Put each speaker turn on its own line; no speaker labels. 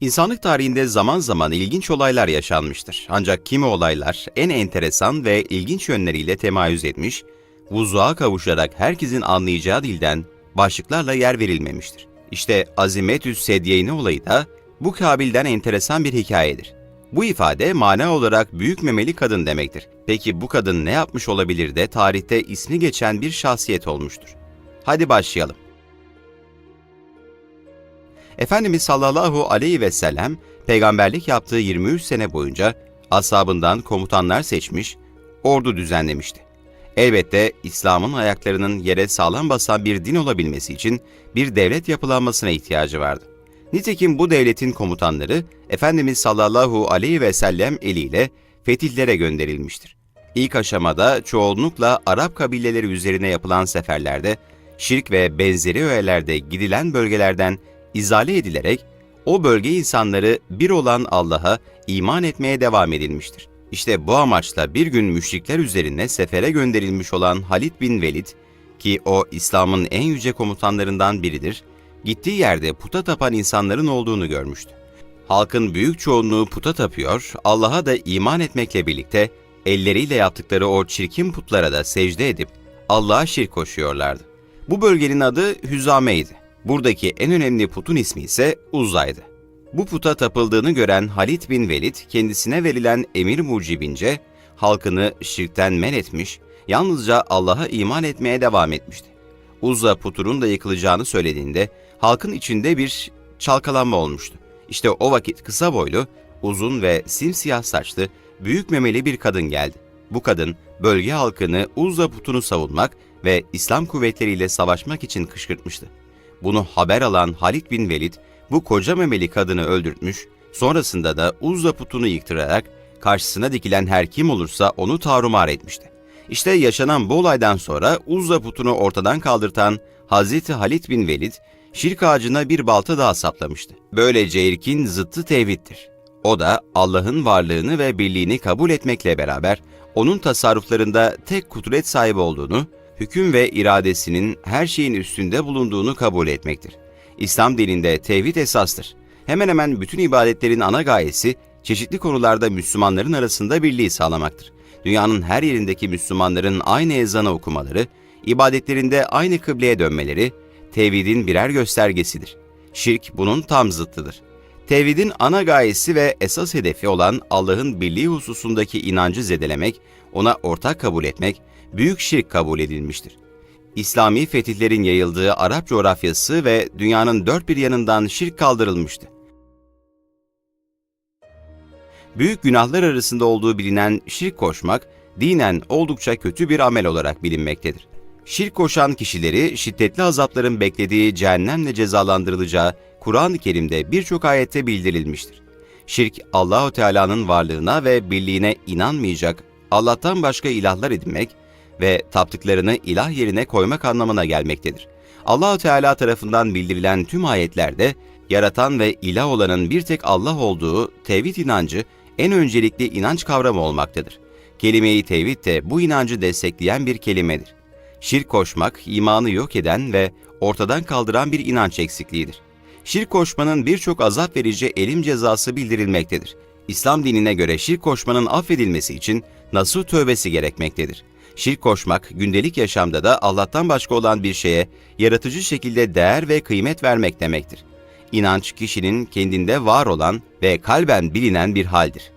İnsanlık tarihinde zaman zaman ilginç olaylar yaşanmıştır. Ancak kimi olaylar en enteresan ve ilginç yönleriyle temayüz etmiş, vuzuğa kavuşarak herkesin anlayacağı dilden başlıklarla yer verilmemiştir. İşte Azimetüs Sedyeyne olayı da bu kabilden enteresan bir hikayedir. Bu ifade mana olarak büyük memeli kadın demektir. Peki bu kadın ne yapmış olabilir de tarihte ismi geçen bir şahsiyet olmuştur? Hadi başlayalım. Efendimiz sallallahu aleyhi ve sellem peygamberlik yaptığı 23 sene boyunca ashabından komutanlar seçmiş, ordu düzenlemişti. Elbette İslam'ın ayaklarının yere sağlam basan bir din olabilmesi için bir devlet yapılanmasına ihtiyacı vardı. Nitekim bu devletin komutanları Efendimiz sallallahu aleyhi ve sellem eliyle fetihlere gönderilmiştir. İlk aşamada çoğunlukla Arap kabileleri üzerine yapılan seferlerde şirk ve benzeri öğelerde gidilen bölgelerden izale edilerek o bölge insanları bir olan Allah'a iman etmeye devam edilmiştir. İşte bu amaçla bir gün müşrikler üzerine sefere gönderilmiş olan Halid bin Velid, ki o İslam'ın en yüce komutanlarından biridir, gittiği yerde puta tapan insanların olduğunu görmüştü. Halkın büyük çoğunluğu puta tapıyor, Allah'a da iman etmekle birlikte elleriyle yaptıkları o çirkin putlara da secde edip Allah'a şirk koşuyorlardı. Bu bölgenin adı Hüzame'ydi. Buradaki en önemli putun ismi ise Uzza'ydı. Bu puta tapıldığını gören Halid bin Velid kendisine verilen emir mucibince halkını şirkten men etmiş, yalnızca Allah'a iman etmeye devam etmişti. Uzza puturun da yıkılacağını söylediğinde halkın içinde bir çalkalanma olmuştu. İşte o vakit kısa boylu, uzun ve simsiyah saçlı, büyük memeli bir kadın geldi. Bu kadın bölge halkını Uzza putunu savunmak ve İslam kuvvetleriyle savaşmak için kışkırtmıştı. Bunu haber alan Halid bin Velid bu koca memeli kadını öldürtmüş, sonrasında da Uzza putunu yıktırarak karşısına dikilen her kim olursa onu tarumar etmişti. İşte yaşanan bu olaydan sonra Uzza putunu ortadan kaldırtan Hazreti Halid bin Velid, şirk ağacına bir balta daha saplamıştı. Böylece irkin zıttı tevhiddir. O da Allah'ın varlığını ve birliğini kabul etmekle beraber onun tasarruflarında tek kudret sahibi olduğunu, hüküm ve iradesinin her şeyin üstünde bulunduğunu kabul etmektir. İslam dininde tevhid esastır. Hemen hemen bütün ibadetlerin ana gayesi çeşitli konularda Müslümanların arasında birliği sağlamaktır. Dünyanın her yerindeki Müslümanların aynı ezanı okumaları, ibadetlerinde aynı kıbleye dönmeleri, tevhidin birer göstergesidir. Şirk bunun tam zıttıdır. Tevhidin ana gayesi ve esas hedefi olan Allah'ın birliği hususundaki inancı zedelemek, ona ortak kabul etmek, büyük şirk kabul edilmiştir. İslami fetihlerin yayıldığı Arap coğrafyası ve dünyanın dört bir yanından şirk kaldırılmıştı. Büyük günahlar arasında olduğu bilinen şirk koşmak, dinen oldukça kötü bir amel olarak bilinmektedir. Şirk koşan kişileri şiddetli azapların beklediği cehennemle cezalandırılacağı Kur'an-ı Kerim'de birçok ayette bildirilmiştir. Şirk Allahu Teala'nın varlığına ve birliğine inanmayacak, Allah'tan başka ilahlar edinmek ve taptıklarını ilah yerine koymak anlamına gelmektedir. Allahu Teala tarafından bildirilen tüm ayetlerde yaratan ve ilah olanın bir tek Allah olduğu tevhid inancı en öncelikli inanç kavramı olmaktadır. Kelime-i tevhid de bu inancı destekleyen bir kelimedir. Şirk koşmak, imanı yok eden ve ortadan kaldıran bir inanç eksikliğidir. Şirk koşmanın birçok azap verici elim cezası bildirilmektedir. İslam dinine göre şirk koşmanın affedilmesi için nasuh tövbesi gerekmektedir. Şirk koşmak, gündelik yaşamda da Allah'tan başka olan bir şeye yaratıcı şekilde değer ve kıymet vermek demektir. İnanç kişinin kendinde var olan ve kalben bilinen bir haldir.